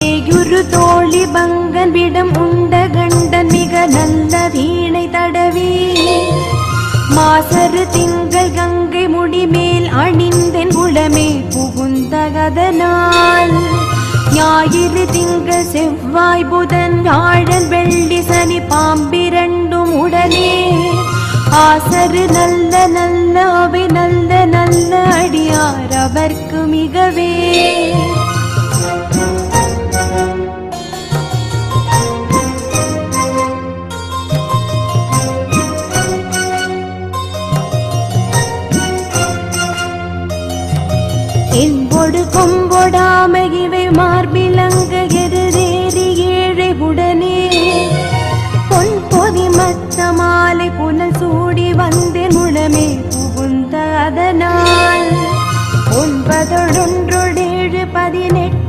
ஏயுரு தோழி பங்கன் விடம் உண்ட கண்டன் மிக நல்ல வீணை தடவி. மாசரு திங்கள் கங்கை முடிமேல் அணிந்தென் உளமே புகுந்தகதனால் ஞாயிறு திங்கள் செவ்வாய் புதன் வியாழன் வெள்ளி சனி பாம்பிரண்டும் உடனே. ஆசரு நல்ல நல்ல அவை நல்ல நல்ல அடியார் அவர்க்கு மிகவே. என்பொடு கொம்பொடாமகிவை மார்பிலங்க எருதேறி ஏழை உடனே. பொன் பொதி மத்த மாலை புனல் சூடி வந்தே முழமே புகுந்த அதனால். ஒன்பதொடொன்றொடேழு பதினெட்டு